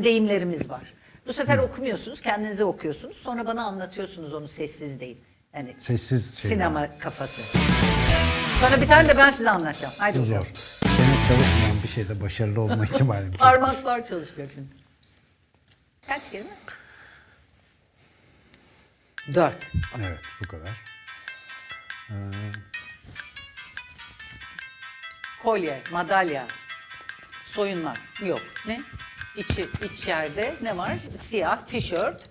de deyimlerimiz var. Bu sefer okumuyorsunuz, kendinize okuyorsunuz. Sonra bana anlatıyorsunuz onu sessiz deyim. Yani Sessiz şeyler. sinema kafası. Sonra bir tane de ben size anlatacağım. Haydi Bu bakalım. zor. Çene çalışmayan bir şeyde başarılı olma ihtimali. çok. Parmaklar çalışıyor şimdi. Kaç kelime? Dört. Evet bu kadar. Kolye, madalya, soyunma. Yok. Ne? İçi, iç yerde ne var? Siyah, tişört,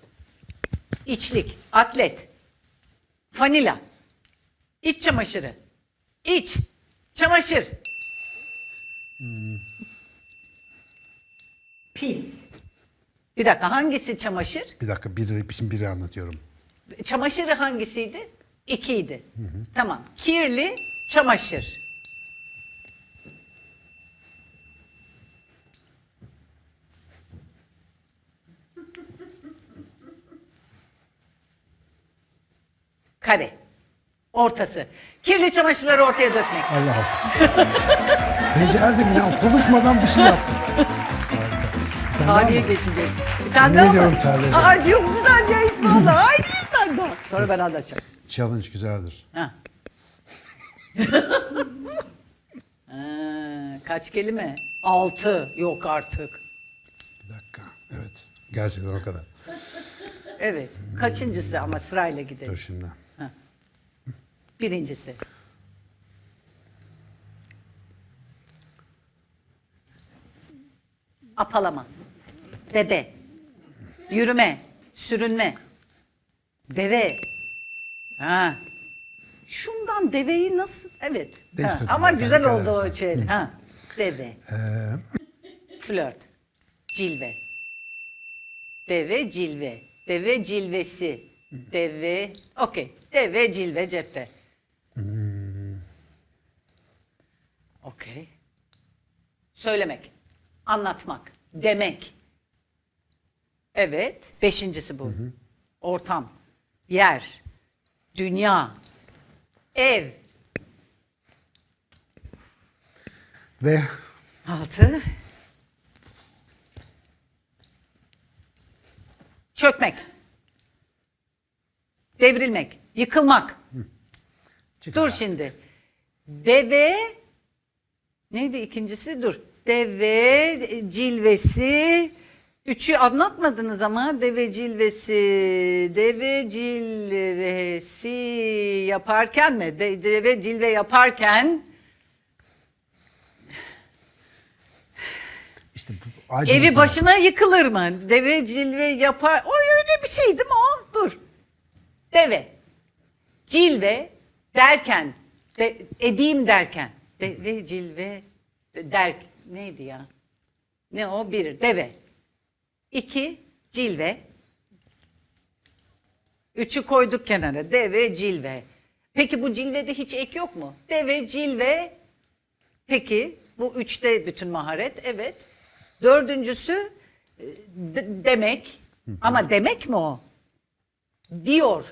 içlik, atlet, fanila, iç çamaşırı, iç, çamaşır. Pis. Bir dakika hangisi çamaşır? Bir dakika biri için biri anlatıyorum. Çamaşırı hangisiydi? İkiydi. Tamam. Kirli çamaşır. Kare. Ortası. Kirli çamaşırları ortaya dökmek. Allah'a şükür. Becerdim ya konuşmadan bir şey yaptım. Harika. Bir tane daha Yemin daha ediyorum mı? terledim. Aa çok güzel ya hiç valla. Haydi bir tane daha. Sonra ben anlatacağım. Challenge güzeldir. Ha. Ha, kaç kelime? Altı. Yok artık. Bir dakika. Evet. Gerçekten o kadar. Evet. Kaçıncısı ama sırayla Dur gidelim. şimdi. Birincisi. Apalama. Bebe. Yürüme. Sürünme. Deve. Ha. Şundan deveyi nasıl? Evet. Ha, Değiştirdim Ama ben, güzel oldu o şey. Ha. Deve. Ee, Flört. Cilve. Deve cilve. Deve cilvesi. Deve. Okey. Deve cilve cepte. Okey. Söylemek. Anlatmak. Demek. Evet. Beşincisi bu. Ortam. Yer. Dünya. Ev. ve Altı. Çökmek. Devrilmek. Yıkılmak. çıkar. Dur şimdi. Deve neydi ikincisi? Dur. Deve cilvesi. Üçü anlatmadınız ama deve cilvesi, deve cilvesi yaparken mi? De- deve cilve yaparken İşte bu Evi başına yıkılır mı? Deve cilve yapar. O öyle bir şey değil mi o? Dur. Deve. Cilve derken, de, edeyim derken. Deve cilve der neydi ya? Ne o? Bir. Deve. İki. Cilve. Üçü koyduk kenara. Deve, cilve. Peki bu cilvede hiç ek yok mu? Deve, cilve. Peki bu üçte bütün maharet. Evet. Dördüncüsü de- demek. Ama demek mi o? Diyor.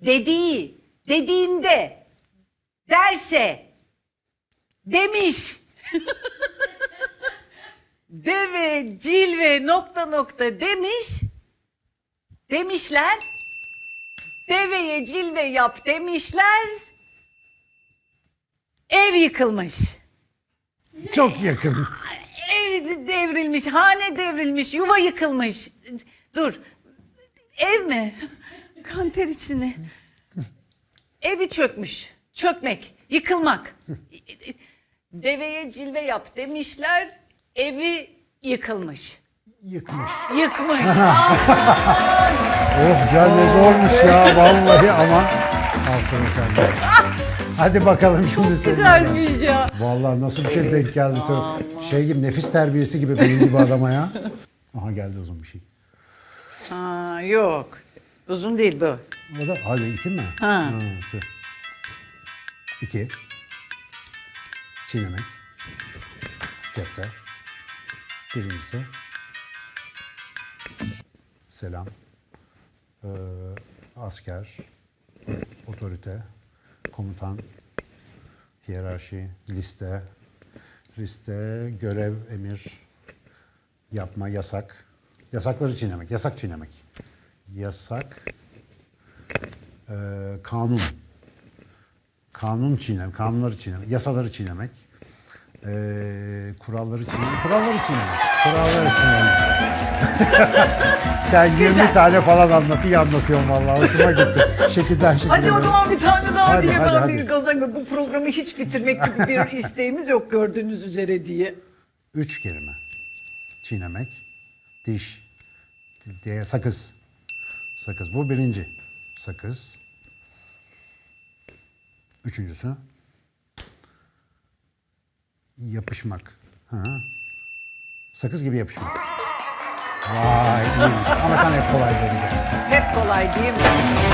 Dediği. Dediğinde. Derse. Demiş. Deve, cilve, nokta nokta demiş. Demişler. Deveye cilve yap demişler. Ev yıkılmış. Çok yakın. Ev devrilmiş, hane devrilmiş, yuva yıkılmış. Dur. Ev mi? Kanter içine. Evi çökmüş. Çökmek, yıkılmak. Deveye cilve yap demişler. Evi yıkılmış. Yıkmış. Yıkmış. Oh ya ne zormuş ya vallahi ama. Al sana sen de. Hadi bakalım şimdi senin. Güzelmiş ya. Vallahi nasıl bir şey denk geldi. tabii. Şey gibi nefis terbiyesi gibi benim gibi adama ya. Aha geldi uzun bir şey. Ha, yok. Uzun değil bu. O da hadi iki mi? Ha. tüh. İki. Çiğnemek. Cepte. Birincisi. Selam. Ee, asker. Otorite. Komutan. Hiyerarşi. Liste. Liste. Görev, emir. Yapma, yasak. Yasakları çiğnemek. Yasak çiğnemek. Yasak. Ee, kanun. Kanun çiğnemek. Kanunları çiğnemek. Yasaları çiğnemek. Ee, kuralları çiğnemek. Kuralları çiğnemek. Kuralları çiğnemek. Sen 20 Güzel. tane falan anlat. iyi anlatıyorsun vallahi. Hoşuma gitti. Şekilden şekilde. Hadi o böyle. zaman bir tane daha Hadi, diye hadi, ben hadi. bir gaza bu programı hiç bitirmek gibi bir isteğimiz yok gördüğünüz üzere diye. Üç kelime. Çiğnemek, diş, diğer sakız. Sakız. Bu birinci. Sakız. Üçüncüsü. Yapışmak. Ha. Sakız gibi yapışmak. Vay iyiymiş. Ama sen hep kolay vereceksin. Hep kolay değil mi?